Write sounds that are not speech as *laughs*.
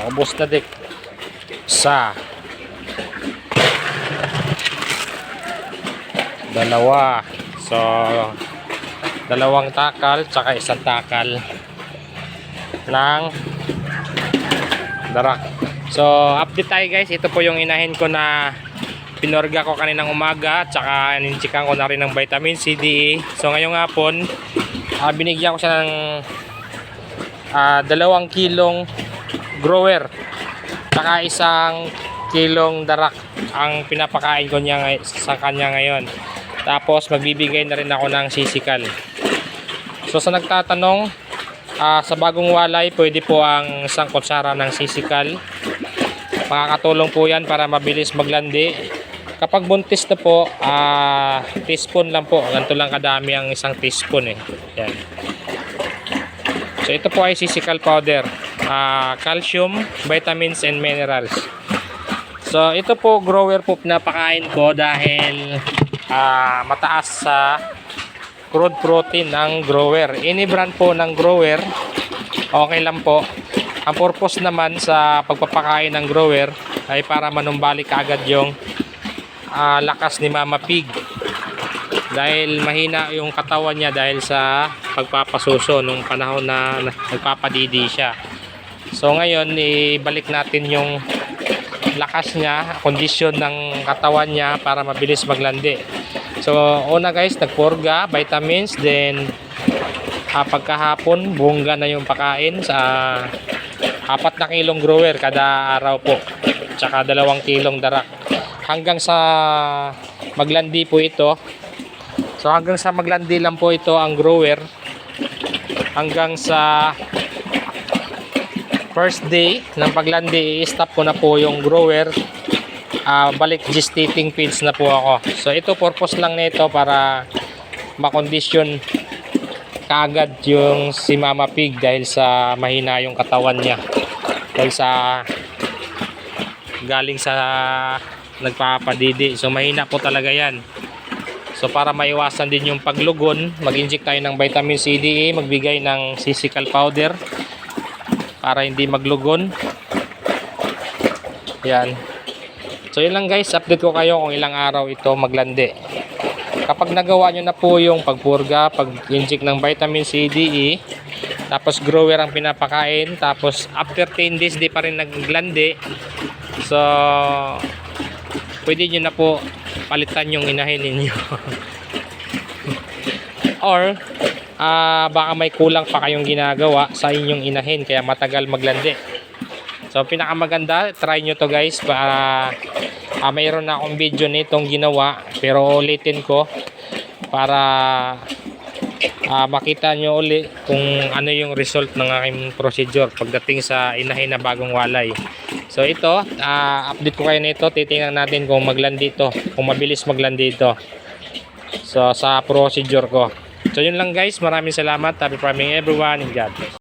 Nakabos na dik. Isa. Dalawa. So, dalawang takal, tsaka isang takal ng darak. So, update tayo guys. Ito po yung inahin ko na pinorga ko kaninang umaga tsaka ninchikan ko na rin ng vitamin C, D, E. So, ngayong hapon, ah, binigyan ko siya ng ah, dalawang kilong grower tsaka isang kilong darak ang pinapakain ko niya sa kanya ngayon. Tapos magbibigay na rin ako ng sisikal. So sa nagtatanong, ah, sa bagong walay pwede po ang isang kutsara ng sisikal. Makakatulong po yan para mabilis maglandi. Kapag buntis na po, ah, teaspoon lang po. Ganito lang kadami ang isang teaspoon eh. Yan. So ito po ay sisikal powder. Ah, calcium, vitamins, and minerals. So ito po grower po pinapakain ko dahil ah, mataas sa crude protein ng grower. Any brand po ng grower, okay lang po. Ang purpose naman sa pagpapakain ng grower ay para manumbalik agad yung ah, lakas ni Mama Pig. Dahil mahina yung katawan niya dahil sa pagpapasuso nung panahon na na- nagpapadidi siya. So ngayon, ibalik natin yung lakas niya, kondisyon ng katawan niya para mabilis maglandi. So una guys, nagpurga, vitamins, then ah, pagkahapon, bungga na yung pakain sa apat na kilong grower kada araw po. Tsaka dalawang kilong darak. Hanggang sa maglandi po ito. So hanggang sa maglandi lang po ito ang grower. Hanggang sa first day ng paglandi, i-stop ko na po yung grower. Ah, balik gestating feeds na po ako. So ito purpose lang nito para makondisyon kaagad yung si Mama Pig dahil sa mahina yung katawan niya. Dahil sa galing sa nagpapadidi. So mahina po talaga yan. So para maiwasan din yung paglugon, mag-inject tayo ng vitamin C, E, magbigay ng sisical powder para hindi maglugon. Yan. So yun lang guys, update ko kayo kung ilang araw ito maglandi. Kapag nagawa nyo na po yung pagpurga, pag-inject ng vitamin C, D, E, tapos grower ang pinapakain, tapos after 10 days di pa rin naglandi. So pwede nyo na po palitan yung inahin ninyo. *laughs* Or ah baka may kulang pa kayong ginagawa sa inyong inahin kaya matagal maglandi. So pinakamaganda, try nyo to guys para ah, mayroon na akong video nitong ginawa pero ulitin ko para ah, makita nyo uli kung ano yung result ng aking procedure pagdating sa inahin na bagong walay. So ito, ah, update ko kayo nito, titingnan natin kung maglandi ito, kung mabilis maglandi ito. So sa procedure ko. So yun lang guys, maraming salamat. Happy farming everyone and God bless.